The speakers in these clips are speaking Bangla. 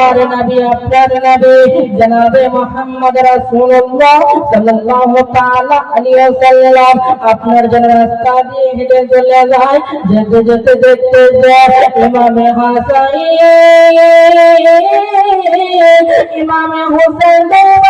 আমার নবী আপনার নবী, জনাবে মোহাম্মদ রাসূলুল্লাহ সাল্লাল্লাহু তাআলা আলাইহি ওয়াসাল্লাম। আপনার জন্য রাস্তা দিয়ে হেঁটে চলে যায়, যেতে যেতে দেখতে যায়, ইমামে হাসান ইমামে কান্না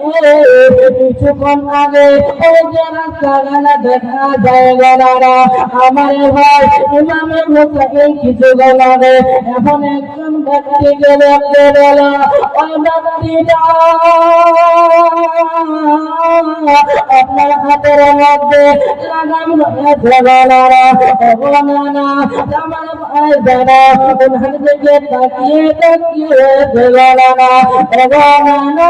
কিছুক্ষণ আগে ওই যে রাস্তাখানা দেখা যায় গলারা আমার ভাই ইমামে হোসেন কিছুক্ষণ আগে এখন একজন ব্যক্তিকে দেখতে গেল ওই ব্যক্তিটা আপনার হাতের মধ্যে লাগাম রয়েছে গলারা না আমার ভাই যারা ওখান থেকে তাকিয়ে তাকিয়ে গলারা না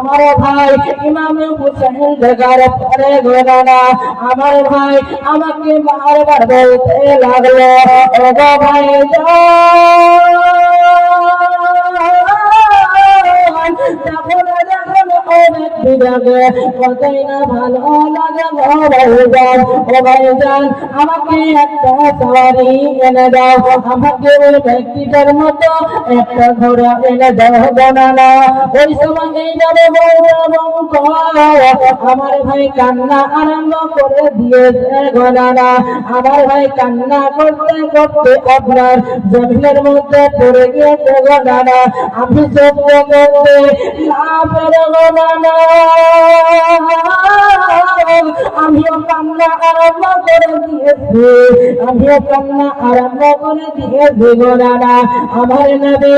আমার ভাই ইমামে হুসেন বেগার পরে ঘোড়ানা আমার ভাই আমাকে বারবার বলতে লাগল ও ভাই যান অনেক কতই না ভালো লাগে ভাইজান ও ভাইজান আমাকে একটা সওয়ারি এনে দাও। আমাকে ওই ব্যক্তিটার মতো একটা ঘোড়া এনে দাও জানানা ওই সময় যাবে আমার ভাই কান্না আরম্ভ করে দিয়েছে ঘনানা আমার ভাই কান্না করতে করতে আপনার জমিনের মধ্যে পড়ে গিয়েছে ঘনানা আমি সত্য করতে না পেরে ঘনানা আমিও কান্না আরম্ভ করে দিয়েছি। আমিও কান্না আরম্ভ করে দিয়েছি ঘনানা আমার নবী,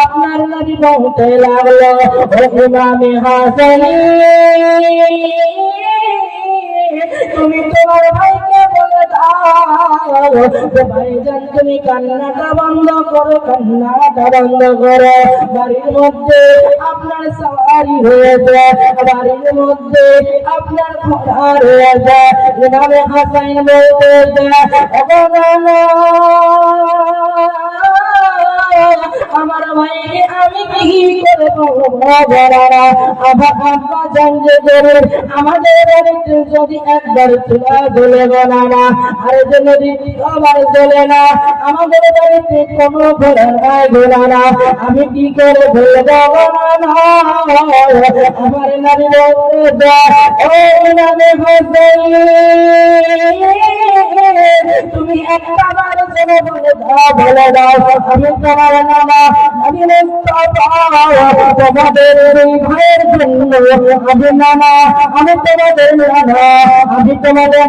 আপনার নবী বলতে লাগল। তুমি তোমার ভাইকে ভাইজান তুমি কান্নাটা বন্ধ করো কান্নাটা বন্ধ করো বাড়ির মধ্যে আপনার সওয়ারি হয়েছে বাড়ির মধ্যে আপনার ঘোড়া হয়েছে এভাবে হাসাইন বলতে আমার ভাই আমি করে আমাদের যদি একবার জ্বলে বলারা আর যদি না, আমাদের বাড়িতে কোনো নাই ঘোড়ারা আমি কি করে বলব না আমার নামে ও নামে তুমি একটা বার জন্য বলে দাও আমি তোমার নামা। আমি তোমাদের এই ভাইয়ের জন্য আমি নানা আমি তোমাদের নানা আমি তোমাদের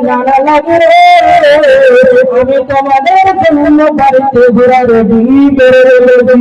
বাড়িতে ঘোরা রেডি করে রেডি